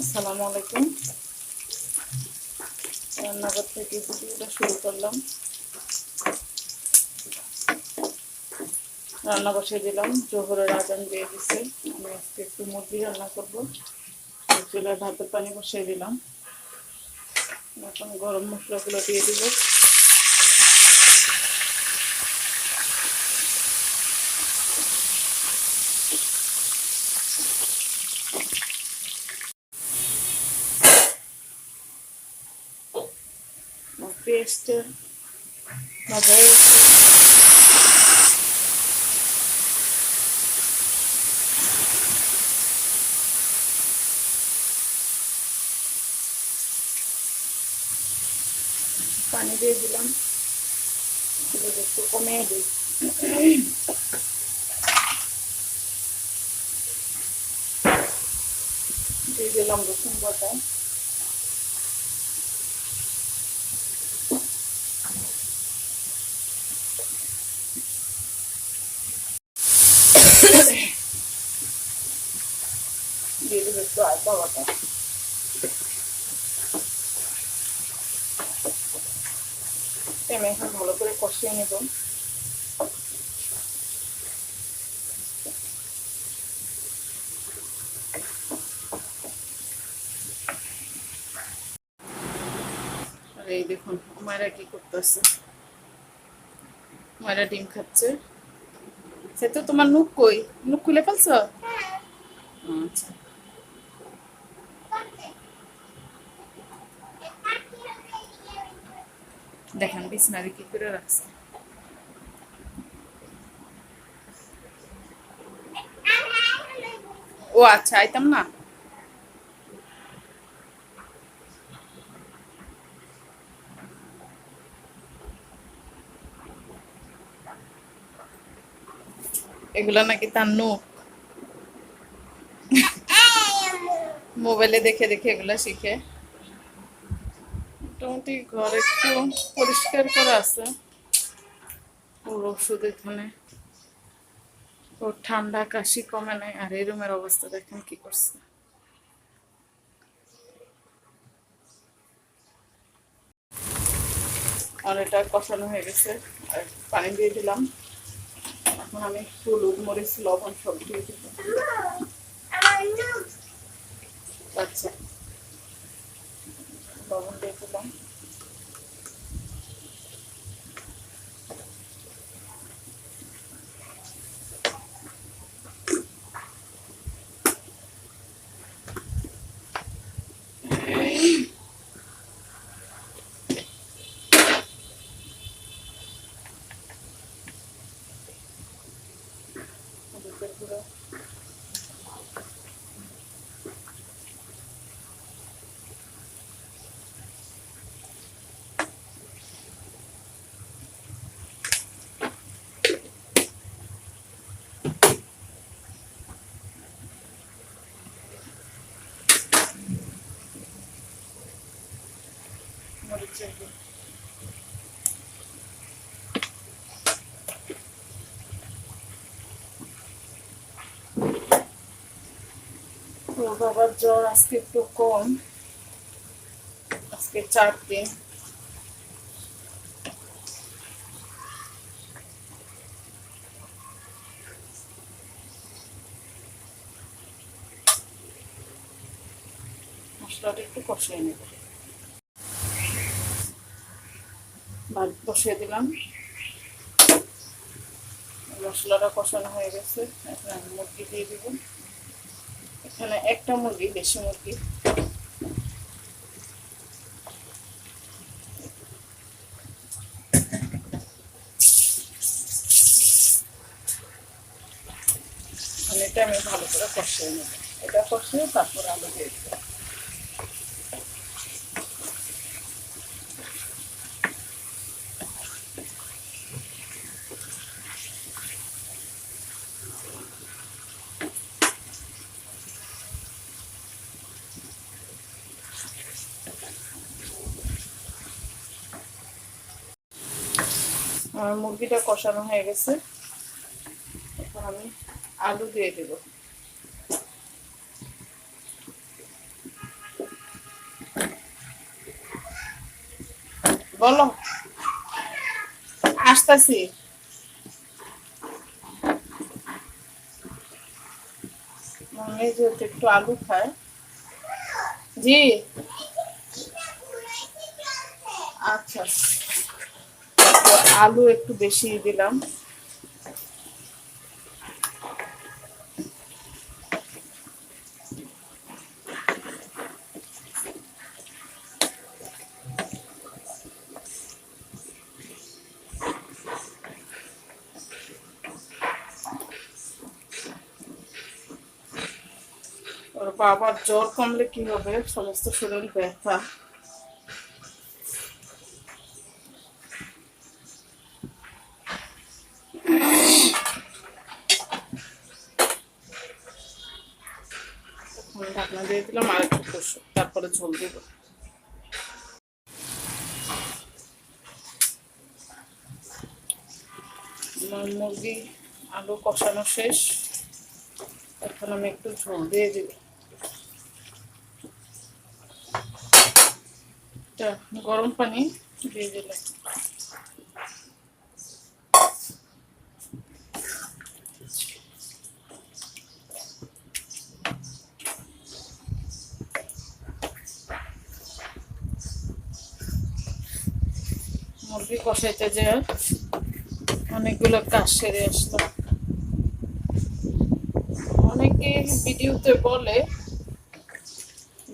আসসালামু আলাইকুম। রান্নাঘর থেকে ভিডিওটা শুরু করলাম। রান্না বসিয়ে দিলাম। জোহরের আজান দিয়ে দিচ্ছে আমি আজকে একটু মুরগি রান্না করব। চুলায় ভাতের পানি বসিয়ে দিলাম। এখন গরম মশলাগুলো দিয়ে দিব। পেস্ট ভাজা হয়ে গেছে। পানি দিয়ে দিলাম এবার একটু কমিয়ে দিই দিয়ে দিলাম রসুন বাটা নেব এই দেখুন মায়েরা কি করতেছে মায়েরা ডিম খাচ্ছে সে তো তোমার নুক কই নুক খুলে ফেলছ আচ্ছা দেখেন বিছনারে কি করে রাখছে? ও আচ্ছা আইতাম না। এগুলা নাকি তার নোক মোবাইলে দেখে দেখে এগুলা শিখে। মোটামুটি ঘর একটু পরিষ্কার করা আছে। ওর ওষুধ এখানে। ওর ঠান্ডা কাশি কমে নাই, আর এই রুমের অবস্থা দেখেন কি করছে। অনেকটা কষানো হয়ে গেছে, আর পানি দিয়ে দিলাম। এখন আমি হলুদ মরিচ, লবণ সব দিয়ে দিলাম আচ্ছা লবণ দিয়ে দিলাম হলুদের গুঁড়ো তো বাবার জ্বর আজকে একটু কম। আজকে চার দিন মশলাটা একটু কষিয়ে নেব। ভাত বসিয়ে দিলাম। মশলাটা কষানো হয়ে গেছে। এখন মুরগি দিয়ে দিব। এখানে একটা মুরগি, দেশি মুরগি। মানে এটা আমি ভালো করে কষিয়ে নেব। এটা কষিয়ে তারপর আলু দিয়ে দেবো। আমার মুরগিটা কষানো হয়ে গেছে। এখন আমি আলু দিয়ে দেব। বলো। আসতেছি। একটু আলু খায়। জি। আচ্ছা। আলু একটু বেশি দিলাম। বাবার জ্বর কমলে কি হবে? সমস্ত শরীর ব্যথা এখন ঢাকনা দিয়ে দিলাম, আর একটু কষু, তারপরে ঝোল দিব। মুরগি, আলু কষানো শেষ। এখন আমি একটু ঝোল দিয়ে দিব গরম পানি দিয়ে দিলাম। মুরগি কষাইতে যে অনেকগুলো কাজ সেরে আসলো। অনেকে ভিডিওতে বলে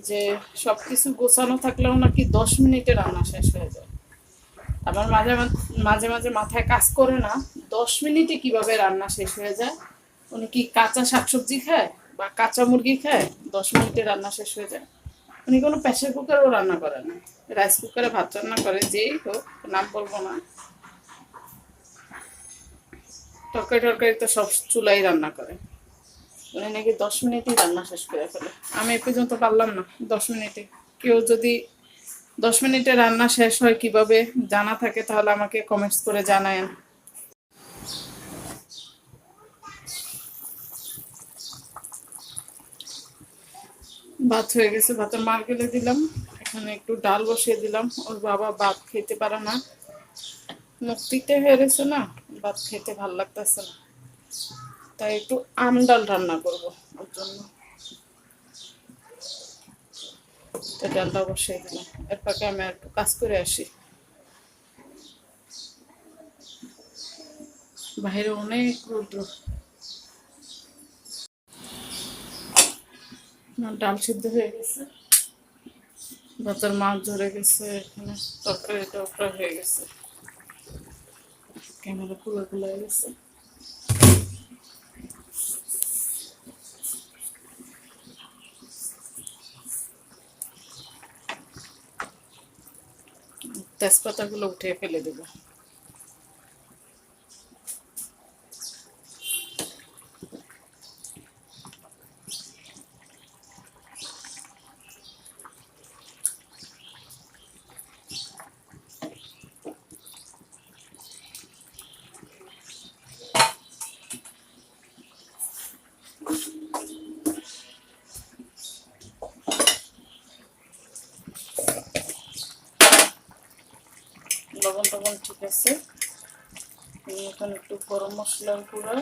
যে সবকিছু গোছানো থাকলেও নাকি দশ মিনিটে রান্না শেষ হয়ে যায়। আমার মাঝে মাঝে মাঝে মাথায় কাজ করে না, দশ মিনিটে কীভাবে রান্না শেষ হয়ে যায়? উনি কি কাঁচা শাকসবজি খায় বা কাঁচা মুরগি খায়? দশ মিনিটে রান্না শেষ হয়ে যায়। উনি কোনো প্রেশার কুকারও রান্না করে না। রাইস কুকারে ভাত রান্না করে, যেই হোক, নাম বলব না। তরকারি টরকারি তো সব চুলাই রান্না করে। উনি নাকি দশ মিনিটেই রান্না শেষ করে ফেলে। আমি এ পর্যন্ত পারলাম না দশ মিনিটে। কেউ যদি দশ মিনিটে রান্না শেষ হয় কীভাবে জানা থাকে, তাহলে আমাকে কমেন্টস করে জানায়েন। ভাত হয়ে গেছে, ভাতের মার গেলে দিলাম। এখানে একটু ডাল বসিয়ে দিলাম। ওর বাবা ভাত খেতে পারে না। মুখ তিতে হয়ে না, ভাত খেতে ভালো লাগতেছে না। তাই একটু আম ডাল রান্না করব ওর জন্য। ডালটা বসিয়ে দিলাম। এর ফাঁকে আমি একটু কাজ করে আসি। বাইরে অনেক রৌদ্র। আমার ডাল সিদ্ধ হয়ে গেছে। ভাতের মাছ ধরে গেছে এখানে, তরকারি টরকারি হয়ে গেছে। ক্যামেরা পুরো গুলাই গেছে। তেজপাতাগুলো উঠিয়ে ফেলে দেবো লবণ টবণ ঠিক আছে? এখন একটু গরম মশলার গুঁড়ো।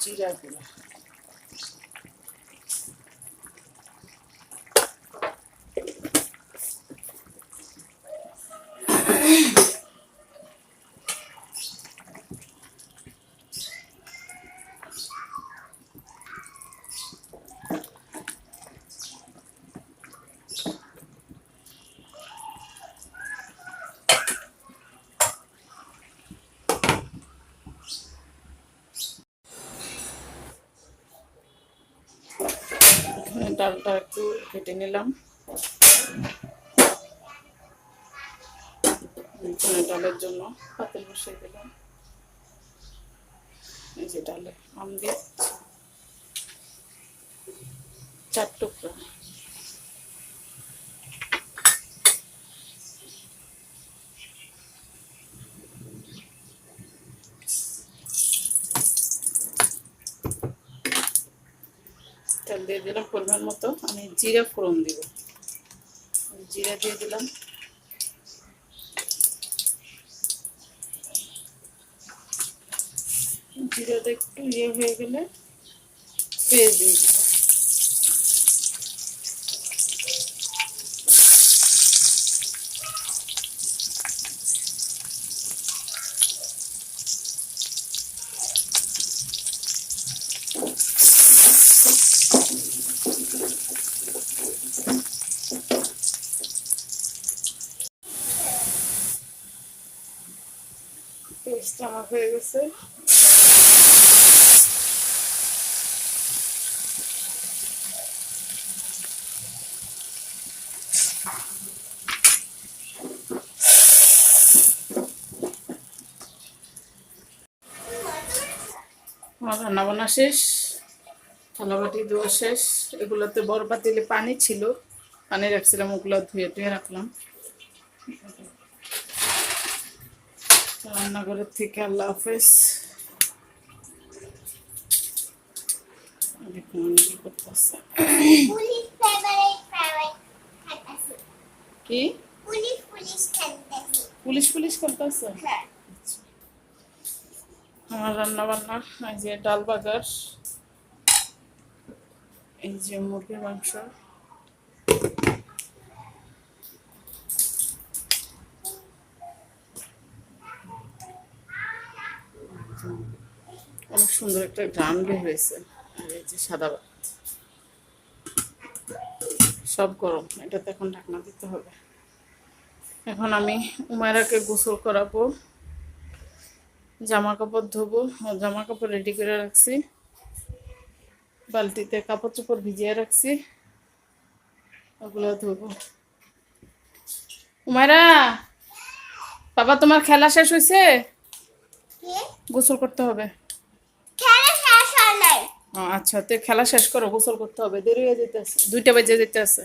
জিরা গুঁড়া এখানে ডালটা একটু কেটে নিলাম। ডালের জন্য পাতিল বসিয়ে দিলাম। এই যে ডালে আম দিয়ে চার টুকরা। দিয়ে দিলাম পরিমাণ মতো আমি জিরা ফোড়ন দিব। জিরা দিয়ে দিলাম। জিরাটা একটু ইয়ে হয়ে গেলে পেঁয়াজ দিয়ে দিব পেস্টটা হয়ে গেছে। আমার রান্না বান্না শেষ, থালাবাটি ধোয়া শেষ। এগুলোতে বড় পাতিলে পানি ছিল। পানি রাখছিলাম, ওগুলো ধুয়ে ধুয়ে রাখলাম। রান্নাঘরের থেকে আল্লাহ হাফেজ। কি? পুলিশ পুলিশ করতেছে? হ্যাঁ। আমার রান্না বান্না এই যে ডাল বাগার এই যে মুরগির মাংস। অনেক সুন্দর একটা গ্রাম এই যে সাদা ভাত সব গরম। এটাতে এখন ঢাকনা দিতে হবে। এখন আমি উমায়রাকে গোসল করাবো। জামা কাপড় ধোবো। জামা কাপড় রেডি করে রাখছি। বালতিতে কাপড় চোপড় ভিজিয়ে রাখছি। ওগুলো ধোবো। উমায়রা বাবা, তোমার খেলা শেষ হয়েছে? গোসল করতে হবে। আচ্ছা তো খেলা শেষ করো গোসল করতে হবে। দেরি হয়ে যেতে আছে দুইটা বেজে যেতে আছে